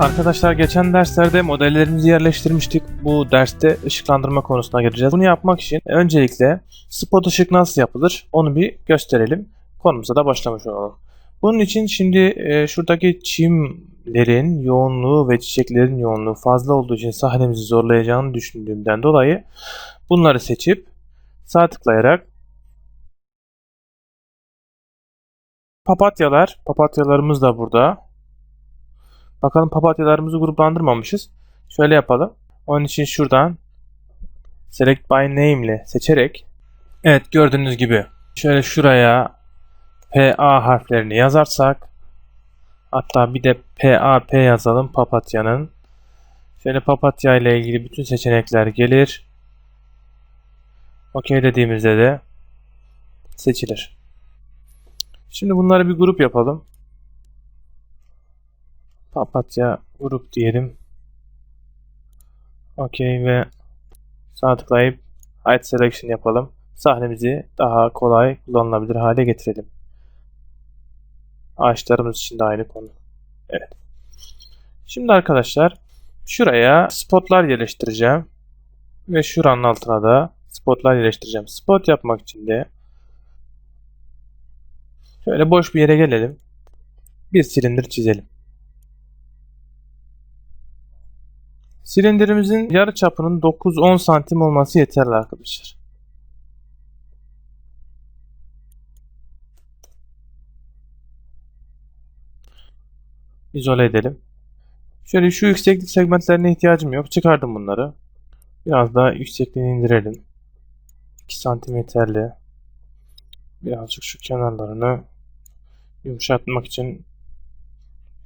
Arkadaşlar geçen derslerde modellerimizi yerleştirmiştik. Bu derste ışıklandırma konusuna gireceğiz. Bunu yapmak için öncelikle spot ışık nasıl yapılır onu bir gösterelim. Konumuza da başlamış olalım. Bunun için şimdi e, şuradaki çimlerin yoğunluğu ve çiçeklerin yoğunluğu fazla olduğu için sahnemizi zorlayacağını düşündüğümden dolayı bunları seçip sağ tıklayarak papatyalar, papatyalarımız da burada. Bakalım papatyalarımızı gruplandırmamışız. Şöyle yapalım. Onun için şuradan Select by Name ile seçerek Evet gördüğünüz gibi şöyle şuraya PA harflerini yazarsak hatta bir de PAP yazalım papatyanın. Şöyle papatya ile ilgili bütün seçenekler gelir. OK dediğimizde de seçilir. Şimdi bunları bir grup yapalım. Papatya grup diyelim. Okey ve sağ tıklayıp Hide Selection yapalım. Sahnemizi daha kolay kullanılabilir hale getirelim. Ağaçlarımız için de aynı konu. Evet. Şimdi arkadaşlar şuraya spotlar yerleştireceğim. Ve şuranın altına da spotlar yerleştireceğim. Spot yapmak için de şöyle boş bir yere gelelim. Bir silindir çizelim. Silindirimizin yarı çapının 9-10 santim olması yeterli arkadaşlar. İzole edelim. Şöyle şu yükseklik segmentlerine ihtiyacım yok. Çıkardım bunları. Biraz daha yüksekliğini indirelim. 2 santim yeterli. Birazcık şu kenarlarını yumuşatmak için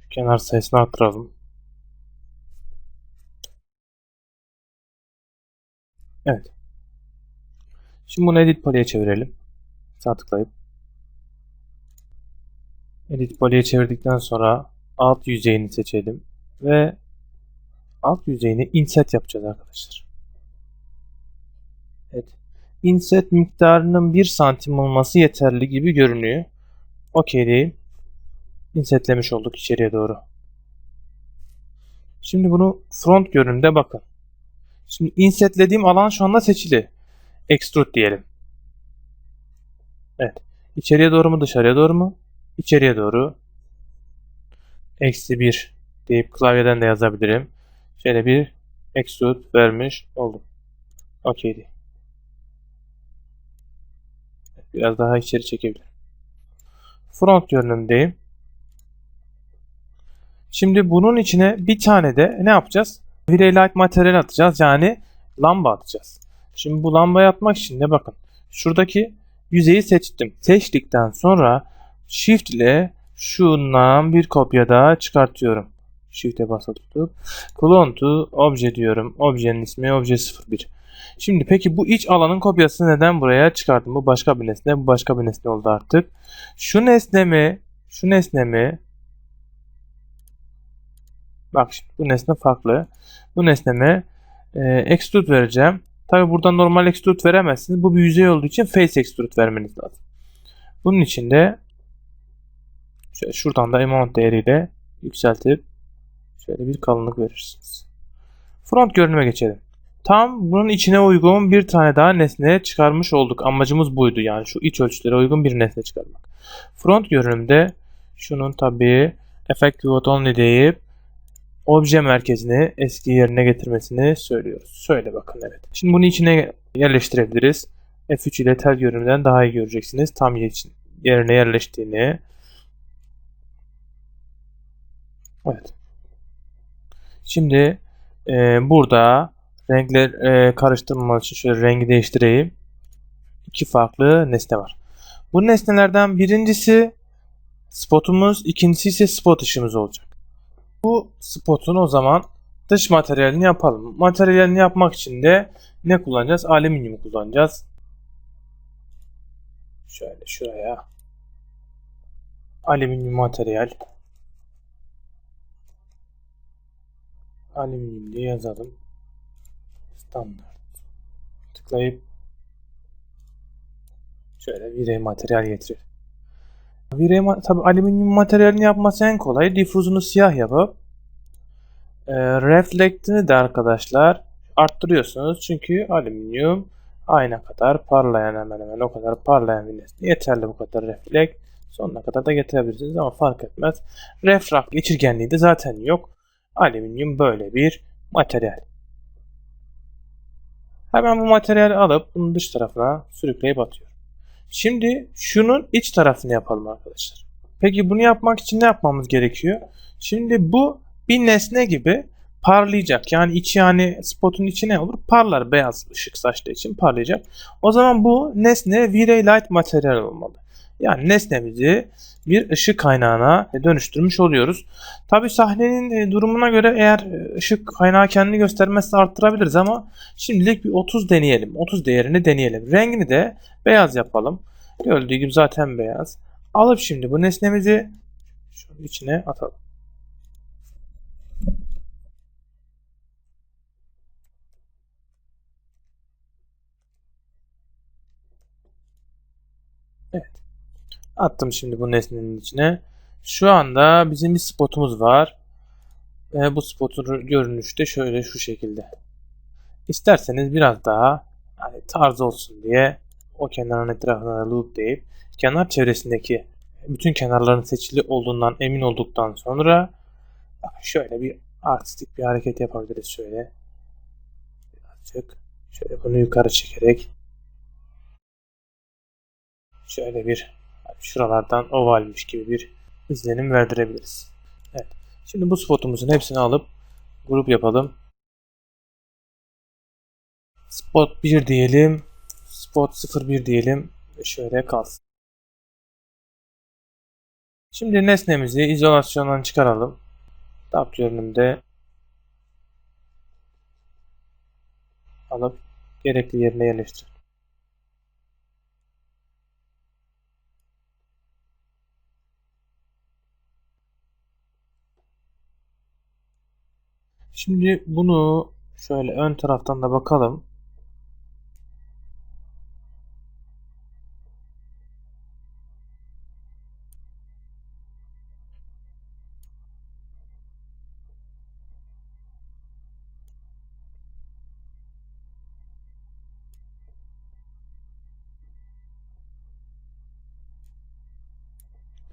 kenar sayısını arttıralım. Evet. Şimdi bunu Edit Poly'e çevirelim. Sağ tıklayıp. Edit Poly'e çevirdikten sonra alt yüzeyini seçelim. Ve alt yüzeyini inset yapacağız arkadaşlar. Evet. Inset miktarının 1 santim olması yeterli gibi görünüyor. OK diyeyim. Insetlemiş olduk içeriye doğru. Şimdi bunu front görünümde bakın. Şimdi insetlediğim alan şu anda seçili. Extrude diyelim. Evet. İçeriye doğru mu dışarıya doğru mu? İçeriye doğru. Eksi 1 deyip klavyeden de yazabilirim. Şöyle bir extrude vermiş oldum. Okeydi. Biraz daha içeri çekebilirim. Front görünümdeyim. Şimdi bunun içine bir tane de ne yapacağız? Virey light materyal atacağız. Yani lamba atacağız. Şimdi bu lambayı atmak için de bakın. Şuradaki yüzeyi seçtim. Seçtikten sonra Shift ile şundan bir kopya daha çıkartıyorum. Shift'e basılı tutup clone to obje diyorum. Objenin ismi obje 01. Şimdi peki bu iç alanın kopyasını neden buraya çıkardım? Bu başka bir nesne, bu başka bir nesne oldu artık. Şu nesne mi? Şu nesne mi? Bak şimdi bu nesne farklı. Bu nesneme e, extrude vereceğim. Tabi buradan normal extrude veremezsiniz. Bu bir yüzey olduğu için face extrude vermeniz lazım. Bunun için de şöyle şuradan da amount değeriyle yükseltip şöyle bir kalınlık verirsiniz. Front görünüme geçelim. Tam bunun içine uygun bir tane daha nesne çıkarmış olduk. Amacımız buydu yani şu iç ölçülere uygun bir nesne çıkarmak. Front görünümde şunun tabi effect pivot only deyip obje merkezini eski yerine getirmesini söylüyoruz. Söyle bakın evet. Şimdi bunu içine yerleştirebiliriz. F3 ile tel görünümden daha iyi göreceksiniz. Tam yerine yerleştiğini. Evet. Şimdi e, burada renkler e, karıştırmamak için şöyle rengi değiştireyim. İki farklı nesne var. Bu nesnelerden birincisi spotumuz, ikincisi ise spot ışığımız olacak. Bu spotun o zaman dış materyalini yapalım. Materyalini yapmak için de ne kullanacağız? Alüminyum kullanacağız. Şöyle şuraya. Alüminyum materyal. Alüminyum diye yazalım. Standart. Tıklayıp şöyle virey materyal getirir. Virey tabi alüminyum materyalini yapması en kolay. Difuzunu siyah yapıp E, reflectini de arkadaşlar arttırıyorsunuz. Çünkü alüminyum ayna kadar parlayan hemen hemen o kadar parlayan bir nesne. Yeterli bu kadar reflekt. Sonuna kadar da getirebilirsiniz ama fark etmez. Refrak geçirgenliği de zaten yok. Alüminyum böyle bir materyal. Hemen bu materyali alıp bunun dış tarafına sürükleyip atıyorum. Şimdi şunun iç tarafını yapalım arkadaşlar. Peki bunu yapmak için ne yapmamız gerekiyor? Şimdi bu bir nesne gibi parlayacak. Yani içi yani spotun içi ne olur? Parlar beyaz ışık saçtığı için parlayacak. O zaman bu nesne V-Ray Light materyal olmalı. Yani nesnemizi bir ışık kaynağına dönüştürmüş oluyoruz. Tabi sahnenin e, durumuna göre eğer e, ışık kaynağı kendini göstermezse arttırabiliriz ama şimdilik bir 30 deneyelim. 30 değerini deneyelim. Rengini de beyaz yapalım. Gördüğü gibi zaten beyaz. Alıp şimdi bu nesnemizi şunun içine atalım. Evet. Attım şimdi bu nesnenin içine. Şu anda bizim bir spotumuz var. Ve bu spotun görünüşü de şöyle şu şekilde. İsterseniz biraz daha hani tarz olsun diye o kenarın etrafına loop deyip kenar çevresindeki bütün kenarların seçili olduğundan emin olduktan sonra şöyle bir artistik bir hareket yapabiliriz şöyle. Birazcık şöyle bunu yukarı çekerek şöyle bir şuralardan ovalmiş gibi bir izlenim verdirebiliriz. Evet. Şimdi bu spotumuzun hepsini alıp grup yapalım. Spot 1 diyelim. Spot 01 diyelim. Şöyle kalsın. Şimdi nesnemizi izolasyondan çıkaralım. Tab görünümde alıp gerekli yerine yerleştirelim. Şimdi bunu şöyle ön taraftan da bakalım.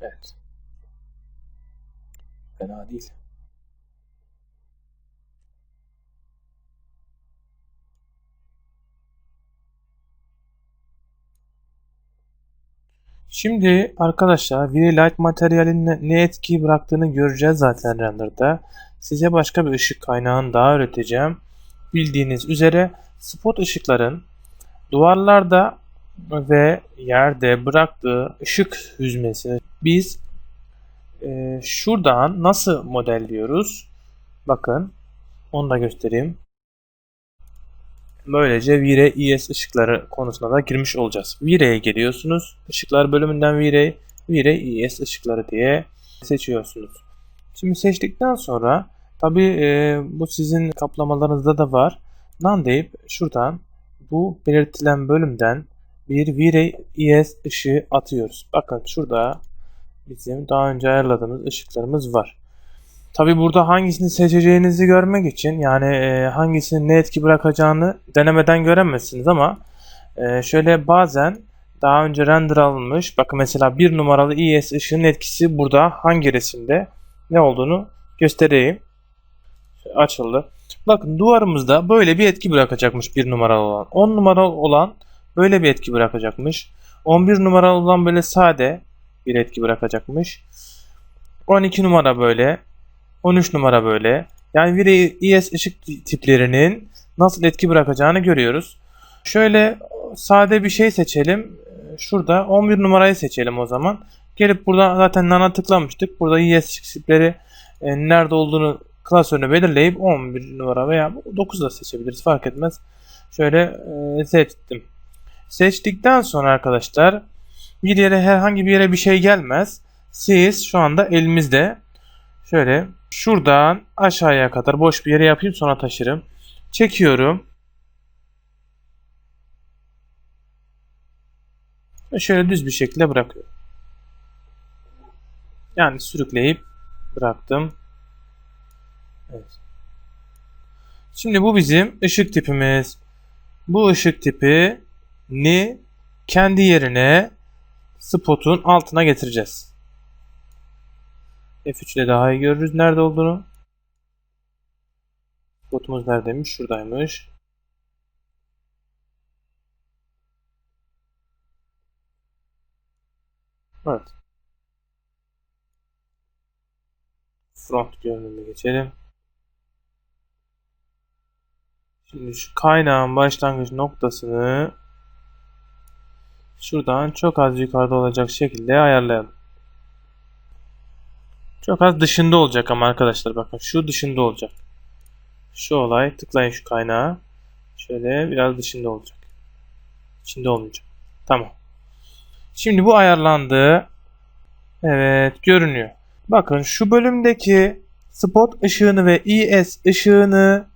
Evet. Fena değil. Şimdi arkadaşlar V-Light materyalin ne- ne etki bıraktığını göreceğiz zaten render'da. Size başka bir ışık kaynağını daha öğreteceğim. Bildiğiniz üzere spot ışıkların duvarlarda ve yerde bıraktığı ışık hüzmesini biz e, şuradan nasıl modelliyoruz? Bakın onu da göstereyim. Böylece V-Ray ES ışıkları konusuna da girmiş olacağız. V-Ray'e geliyorsunuz. Işıklar bölümünden V-Ray, V-Ray ES ışıkları diye seçiyorsunuz. Şimdi seçtikten sonra tabi e, bu sizin kaplamalarınızda da var. Nan deyip şuradan bu belirtilen bölümden bir V-Ray ES ışığı atıyoruz. Bakın şurada bizim daha önce ayarladığımız ışıklarımız var. Tabi burada hangisini seçeceğinizi görmek için yani e, hangisinin ne etki bırakacağını denemeden göremezsiniz ama e, şöyle bazen daha önce render alınmış bakın mesela bir numaralı ES ışığının etkisi burada hangi resimde ne olduğunu göstereyim. Açıldı. Bakın duvarımızda böyle bir etki bırakacakmış bir numaralı olan. 10 numaralı olan böyle bir etki bırakacakmış. 11 numaralı olan böyle sade bir etki bırakacakmış. 12 numara böyle. 13 numara böyle. Yani bir ES ışık tiplerinin nasıl etki bırakacağını görüyoruz. Şöyle sade bir şey seçelim. Şurada 11 numarayı seçelim o zaman. Gelip burada zaten nana tıklamıştık. Burada ES tipleri e, nerede olduğunu klasörünü belirleyip 11 numara veya 9 da seçebiliriz fark etmez. Şöyle e, seçtim. Seçtikten sonra arkadaşlar bir yere herhangi bir yere bir şey gelmez. Siz şu anda elimizde şöyle şuradan aşağıya kadar boş bir yere yapayım sonra taşırım. Çekiyorum. Şöyle düz bir şekilde bırakıyorum. Yani sürükleyip bıraktım. Evet. Şimdi bu bizim ışık tipimiz. Bu ışık tipini kendi yerine spotun altına getireceğiz. F3 ile daha iyi görürüz nerede olduğunu. Spotumuz neredeymiş? Şuradaymış. Evet. Front görünümüne geçelim. Şimdi şu kaynağın başlangıç noktasını şuradan çok az yukarıda olacak şekilde ayarlayalım. Çok az dışında olacak ama arkadaşlar bakın şu dışında olacak. Şu olay tıklayın şu kaynağı. Şöyle biraz dışında olacak. İçinde olmayacak. Tamam. Şimdi bu ayarlandı. Evet görünüyor. Bakın şu bölümdeki spot ışığını ve ES ışığını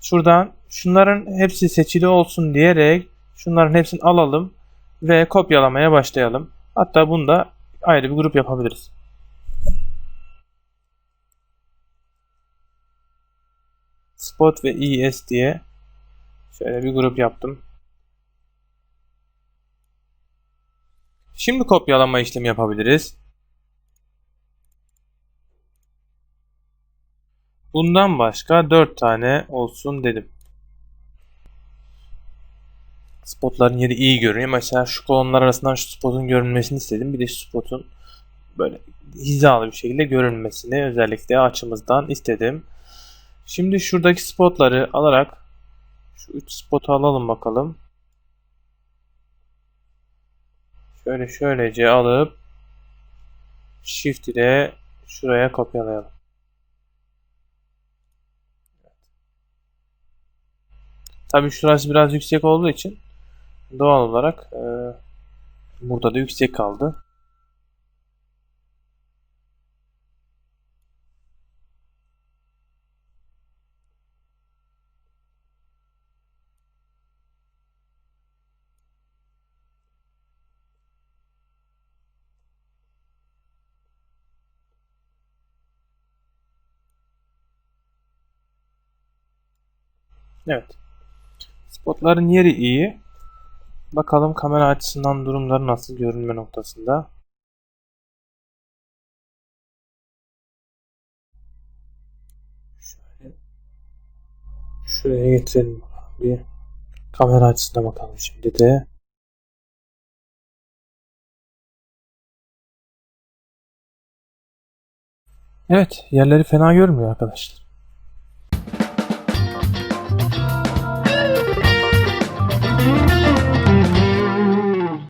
şuradan şunların hepsi seçili olsun diyerek şunların hepsini alalım ve kopyalamaya başlayalım. Hatta bunda ayrı bir grup yapabiliriz. Spot ve ES diye şöyle bir grup yaptım. Şimdi kopyalama işlemi yapabiliriz. Bundan başka 4 tane olsun dedim. Spotların yeri iyi görünüyor. Mesela şu kolonlar arasından şu spotun görünmesini istedim. Bir de şu spotun böyle hizalı bir şekilde görünmesini özellikle açımızdan istedim. Şimdi şuradaki spotları alarak şu 3 spotu alalım bakalım. Şöyle şöylece alıp Shift ile şuraya kopyalayalım. Tabii şurası biraz yüksek olduğu için doğal olarak e, burada da yüksek kaldı. Evet. Spotların yeri iyi. Bakalım kamera açısından durumları nasıl görünme noktasında. Şöyle şuraya getirelim bir kamera açısına bakalım şimdi de. Evet, yerleri fena görmüyor arkadaşlar.